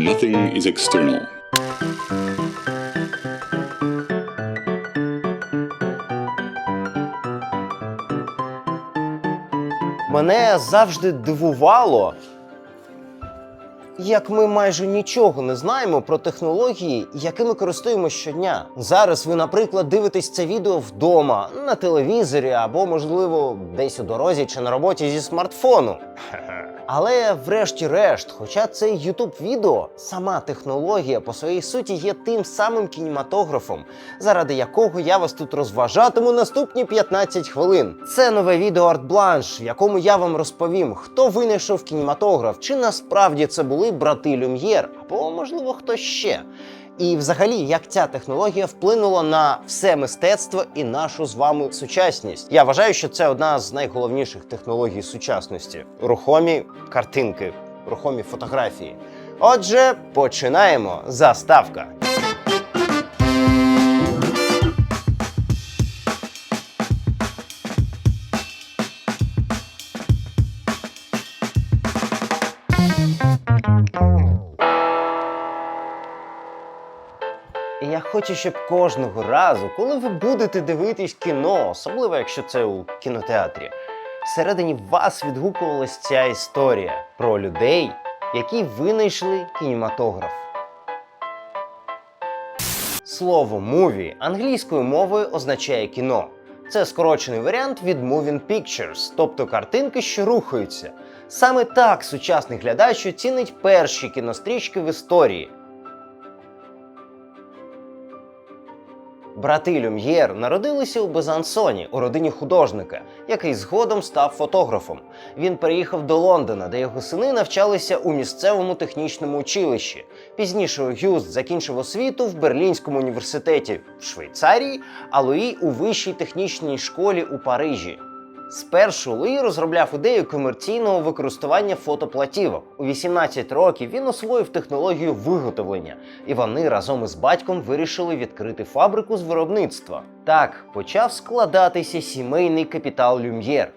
Nothing is external. Мене завжди дивувало, як ми майже нічого не знаємо про технології, якими користуємося щодня. Зараз ви, наприклад, дивитесь це відео вдома, на телевізорі або, можливо, десь у дорозі чи на роботі зі смартфону. Але врешті-решт, хоча це youtube відео, сама технологія по своїй суті є тим самим кінематографом, заради якого я вас тут розважатиму наступні 15 хвилин. Це нове відео Art Blanche, в якому я вам розповім, хто винайшов кінематограф, чи насправді це були брати Люм'єр, або можливо хтось ще. І взагалі, як ця технологія вплинула на все мистецтво і нашу з вами сучасність. Я вважаю, що це одна з найголовніших технологій сучасності рухомі картинки, рухомі фотографії. Отже, починаємо. Заставка. Хочу, щоб кожного разу, коли ви будете дивитись кіно, особливо якщо це у кінотеатрі, всередині вас відгукувалась ця історія про людей, які винайшли кінематограф. Слово «movie» англійською мовою означає кіно. Це скорочений варіант від Moving Pictures, тобто картинки, що рухаються. Саме так сучасний глядач оцінить перші кінострічки в історії. Брати Люм'єр народилися у Безансоні у родині художника, який згодом став фотографом. Він переїхав до Лондона, де його сини навчалися у місцевому технічному училищі. Пізніше Гюст закінчив освіту в Берлінському університеті в Швейцарії, а Луї у вищій технічній школі у Парижі. Спершу Луї розробляв ідею комерційного використання фотоплатівок. У 18 років він освоїв технологію виготовлення, і вони разом із батьком вирішили відкрити фабрику з виробництва. Так почав складатися сімейний капітал Люм'єр.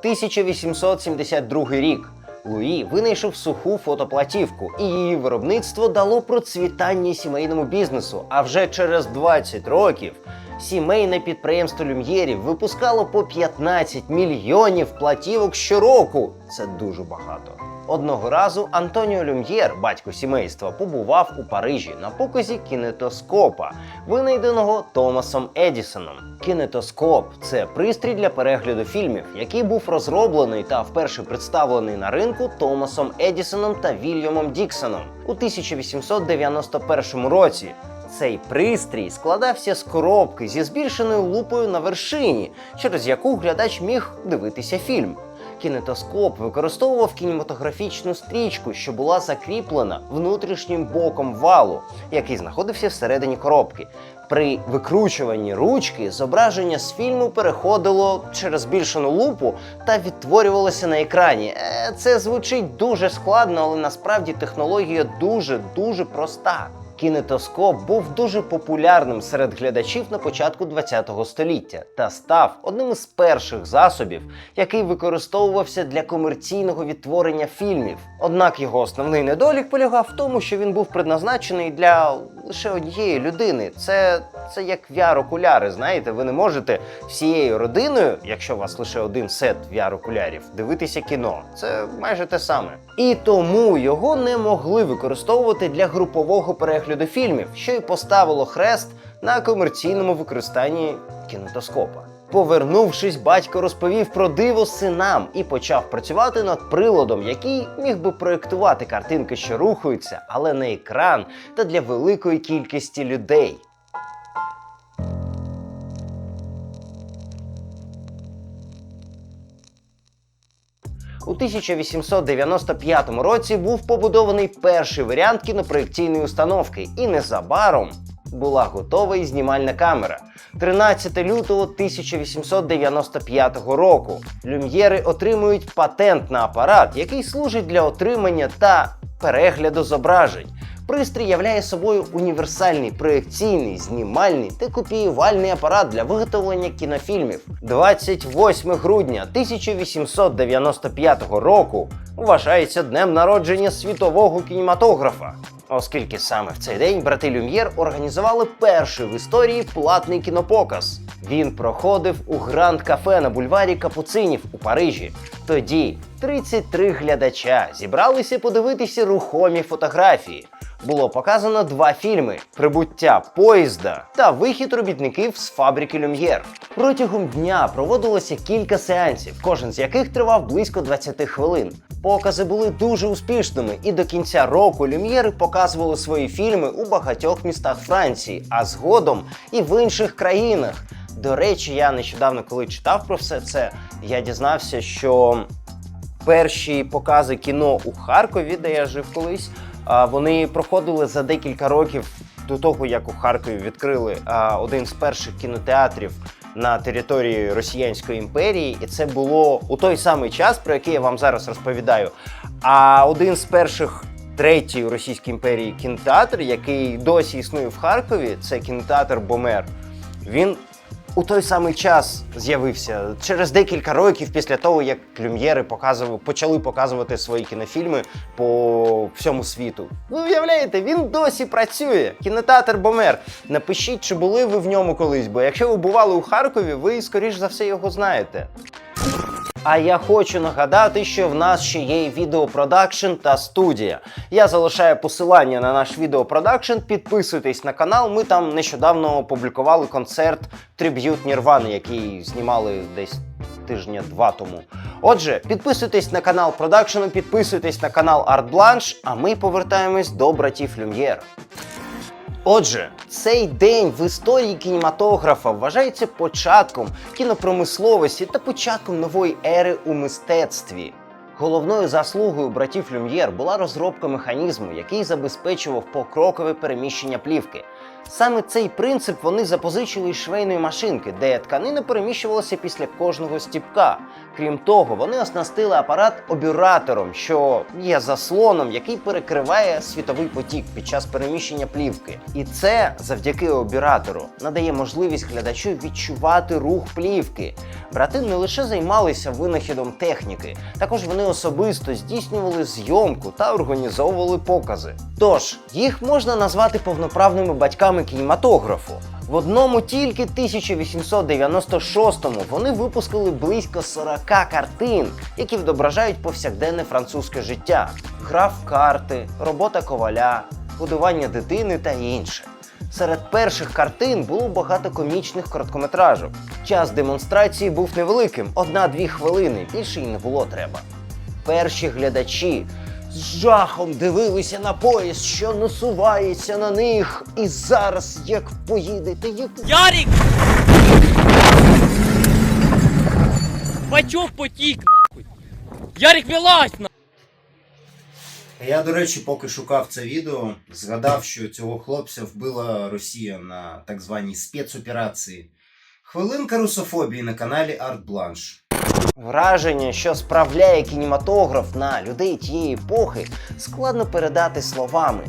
1872 рік. Луї винайшов суху фотоплатівку, і її виробництво дало процвітання сімейному бізнесу. А вже через 20 років сімейне підприємство Люм'єрів випускало по 15 мільйонів платівок щороку. Це дуже багато. Одного разу Антоніо Люм'єр, батько сімейства, побував у Парижі на показі кінетоскопа, винайденого Томасом Едісоном. Кінетоскоп це пристрій для перегляду фільмів, який був розроблений та вперше представлений на ринку Томасом Едісоном та Вільямом Діксоном у 1891 році. Цей пристрій складався з коробки зі збільшеною лупою на вершині, через яку глядач міг дивитися фільм. Кінетоскоп використовував кінематографічну стрічку, що була закріплена внутрішнім боком валу, який знаходився всередині коробки. При викручуванні ручки зображення з фільму переходило через збільшену лупу та відтворювалося на екрані. Е, Це звучить дуже складно, але насправді технологія дуже дуже проста. Кінетоскоп був дуже популярним серед глядачів на початку ХХ століття та став одним із перших засобів, який використовувався для комерційного відтворення фільмів. Однак його основний недолік полягав в тому, що він був предназначений для лише однієї людини. Це, це як VR-окуляри. Знаєте, ви не можете всією родиною, якщо у вас лише один сет VR-окулярів, дивитися кіно. Це майже те саме. І тому його не могли використовувати для групового перегляду фільмів, що й поставило хрест на комерційному використанні кінотоскопа. Повернувшись, батько розповів про диво синам і почав працювати над приладом, який міг би проєктувати картинки, що рухаються, але на екран та для великої кількості людей. У 1895 році був побудований перший варіант кінопроєкційної установки, і незабаром була готова і знімальна камера. 13 лютого 1895 року люм'єри отримують патент на апарат, який служить для отримання та перегляду зображень. Пристрій являє собою універсальний проєкційний, знімальний та копіювальний апарат для виготовлення кінофільмів. 28 грудня 1895 року вважається днем народження світового кінематографа. Оскільки саме в цей день брати Люм'єр організували перший в історії платний кінопоказ. Він проходив у Гранд Кафе на бульварі Капуцинів у Парижі. Тоді 33 глядача зібралися подивитися рухомі фотографії. Було показано два фільми: Прибуття поїзда та вихід робітників з фабрики Люм'єр. Протягом дня проводилося кілька сеансів, кожен з яких тривав близько 20 хвилин. Покази були дуже успішними, і до кінця року Люм'єри показували свої фільми у багатьох містах Франції, а згодом і в інших країнах. До речі, я нещодавно, коли читав про все це, я дізнався, що перші покази кіно у Харкові, де я жив колись, вони проходили за декілька років до того, як у Харкові відкрили один з перших кінотеатрів на території Росіянської імперії, і це було у той самий час, про який я вам зараз розповідаю. А один з перших третій у Російській імперії кінотеатр, який досі існує в Харкові, це кінотеатр Бомер. Він у той самий час з'явився через декілька років після того, як Люм'єри показував, почали показувати свої кінофільми по всьому світу. Ви уявляєте, він досі працює. Кінотеатр Бомер. Напишіть, чи були ви в ньому колись, бо якщо ви бували у Харкові, ви скоріш за все його знаєте. А я хочу нагадати, що в нас ще є відеопродакшн та студія. Я залишаю посилання на наш відеопродакшн. Підписуйтесь на канал. Ми там нещодавно опублікували концерт Триб'ют Нірвани, який знімали десь тижня два тому. Отже, підписуйтесь на канал продакшену, підписуйтесь на канал Art Blanche, а ми повертаємось до братів Люм'єр. Отже, цей день в історії кінематографа вважається початком кінопромисловості та початком нової ери у мистецтві. Головною заслугою братів Люм'єр була розробка механізму, який забезпечував покрокове переміщення плівки. Саме цей принцип вони запозичили із швейної машинки, де тканина переміщувалася після кожного стіпка. Крім того, вони оснастили апарат обюратором, що є заслоном, який перекриває світовий потік під час переміщення плівки. І це завдяки обюратору надає можливість глядачу відчувати рух плівки. Брати не лише займалися винахідом техніки, також вони особисто здійснювали зйомку та організовували покази. Тож їх можна назвати повноправними батьками кінематографу. В одному тільки 1896-му вони випустили близько 40 картин, які відображають повсякденне французьке життя, гра в карти, робота коваля, годування дитини та інше. Серед перших картин було багато комічних короткометражок. Час демонстрації був невеликим, одна-дві хвилини, більше й не було треба. Перші глядачі з жахом дивилися на поїзд, що насувається на них. І зараз, як поїдете, як Ярик! Бачок потік, нахуй! Ярик, вилазь, нахуй! Я, до речі, поки шукав це відео, згадав, що цього хлопця вбила Росія на так званій спецоперації. Хвилинка русофобії на каналі Art Blanche. Враження, що справляє кінематограф на людей тієї епохи, складно передати словами.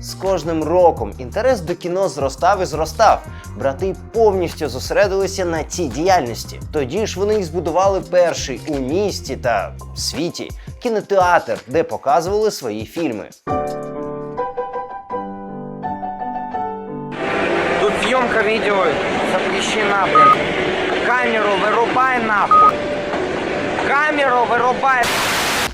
З кожним роком інтерес до кіно зростав і зростав. Брати повністю зосередилися на цій діяльності. Тоді ж вони й збудували перший у місті та світі кінотеатр, де показували свої фільми. Тут съемка видео запрещена, блин. Камеру вырубай нахуй. Камеру вырубай.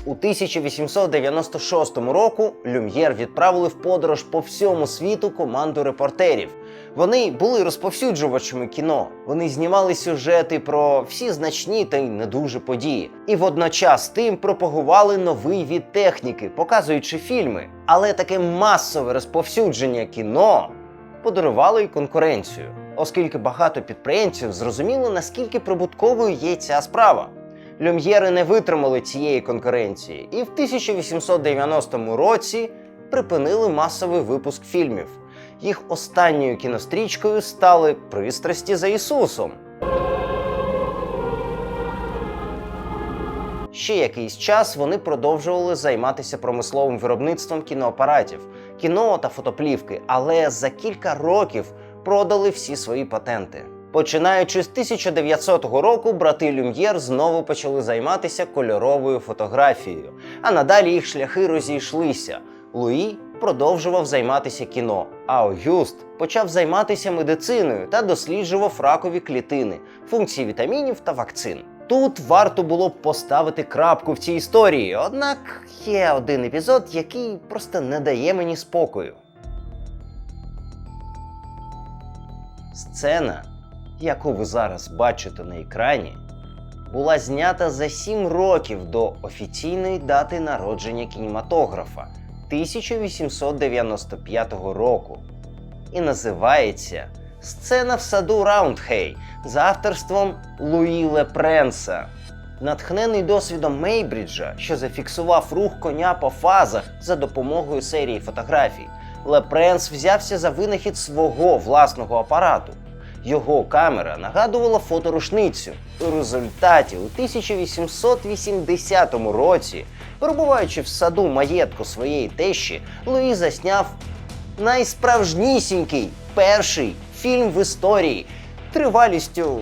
У 1896 року Люм'єр відправили в подорож по всьому світу команду репортерів. Вони були розповсюджувачами кіно. Вони знімали сюжети про всі значні та й не дуже події. І водночас тим пропагували новий від техніки, показуючи фільми. Але таке масове розповсюдження кіно подарувало й конкуренцію, оскільки багато підприємців зрозуміли, наскільки прибутковою є ця справа. Люм'єри не витримали цієї конкуренції і в 1890 році припинили масовий випуск фільмів. Їх останньою кінострічкою стали пристрасті за Ісусом. Ще якийсь час вони продовжували займатися промисловим виробництвом кіноапаратів, кіно та фотоплівки, але за кілька років продали всі свої патенти. Починаючи з 1900 року, брати Люм'єр знову почали займатися кольоровою фотографією, а надалі їх шляхи розійшлися. Луї продовжував займатися кіно, а Огюст почав займатися медициною та досліджував ракові клітини, функції вітамінів та вакцин. Тут варто було б поставити крапку в цій історії, однак є один епізод, який просто не дає мені спокою. Сцена, яку ви зараз бачите на екрані, була знята за 7 років до офіційної дати народження кінематографа 1895 року і називається Сцена в саду Раундхей за авторством Луї Лепренса. Натхнений досвідом Мейбріджа, що зафіксував рух коня по фазах за допомогою серії фотографій, Лепренс взявся за винахід свого власного апарату. Його камера нагадувала фоторушницю. У результаті у 1880 році, перебуваючи в саду маєтку своєї тещі, Луї засняв найсправжнісінький перший фільм в історії тривалістю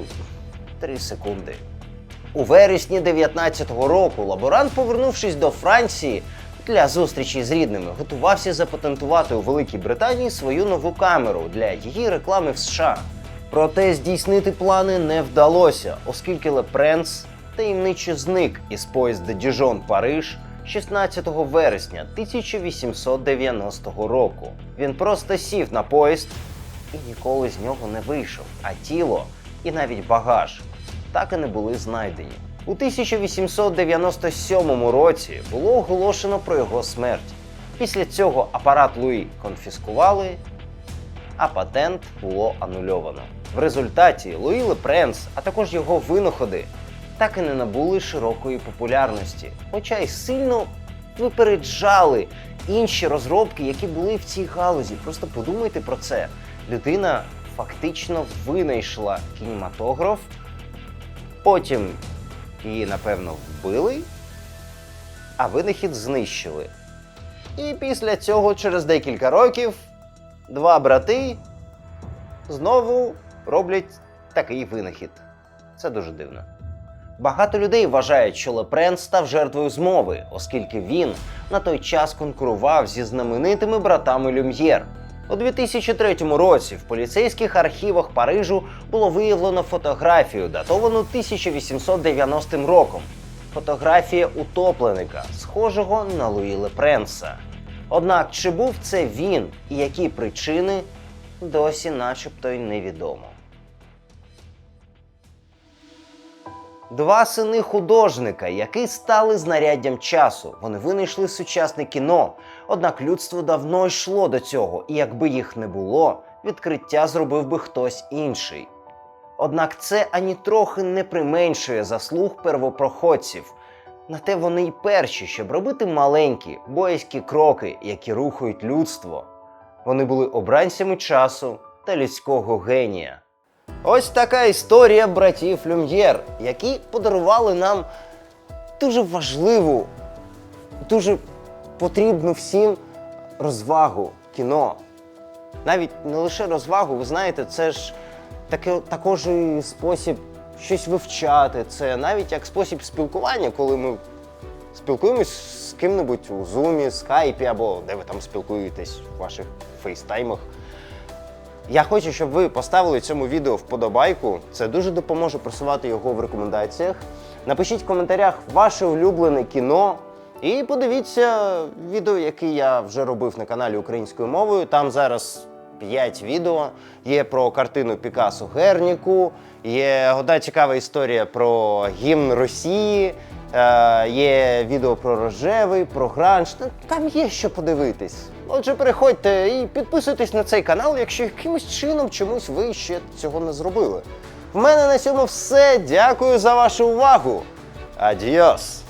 3 секунди. У вересні 19-го року лаборант, повернувшись до Франції для зустрічі з рідними, готувався запатентувати у Великій Британії свою нову камеру для її реклами в США. Проте здійснити плани не вдалося, оскільки Лепренс таємниче зник із поїзда Діжон Париж 16 вересня 1890 року. Він просто сів на поїзд і ніколи з нього не вийшов, а тіло і навіть багаж так і не були знайдені. У 1897 році було оголошено про його смерть. Після цього апарат Луї конфіскували, а патент було анульовано. В результаті Луї Лепренс, а також його винаходи, так і не набули широкої популярності, хоча й сильно випереджали інші розробки, які були в цій галузі. Просто подумайте про це. Людина фактично винайшла кінематограф, потім її, напевно, вбили, а винахід знищили. І після цього, через декілька років, два брати знову роблять такий винахід. Це дуже дивно. Багато людей вважають, що Лепрен став жертвою змови, оскільки він на той час конкурував зі знаменитими братами Люм'єр. У 2003 році в поліцейських архівах Парижу було виявлено фотографію, датовану 1890 роком. Фотографія утопленика, схожого на Луї Лепренса. Однак, чи був це він і які причини, досі начебто й невідомо. Два сини художника, які стали знаряддям часу. Вони винайшли сучасне кіно. Однак людство давно йшло до цього, і якби їх не було, відкриття зробив би хтось інший. Однак це ані не применшує заслуг первопроходців. На те вони й перші, щоб робити маленькі, боязькі кроки, які рухають людство. Вони були обранцями часу та людського генія. Ось така історія братів Люм'єр, які подарували нам дуже важливу, дуже потрібну всім розвагу кіно. Навіть не лише розвагу, ви знаєте, це ж таке, також і спосіб щось вивчати. Це навіть як спосіб спілкування, коли ми спілкуємось з ким-небудь у Zoom, скайпі або де ви там спілкуєтесь в ваших фейстаймах. Я хочу, щоб ви поставили цьому відео вподобайку. Це дуже допоможе просувати його в рекомендаціях. Напишіть в коментарях ваше улюблене кіно. І подивіться відео, яке я вже робив на каналі українською мовою. Там зараз 5 відео. Є про картину Пікасо Герніку, є одна цікава історія про гімн Росії, е, є відео про рожевий, про гранж. Там є що подивитись. Отже, переходьте і підписуйтесь на цей канал, якщо якимось чином чомусь ви ще цього не зробили. В мене на цьому все. Дякую за вашу увагу. Адіос!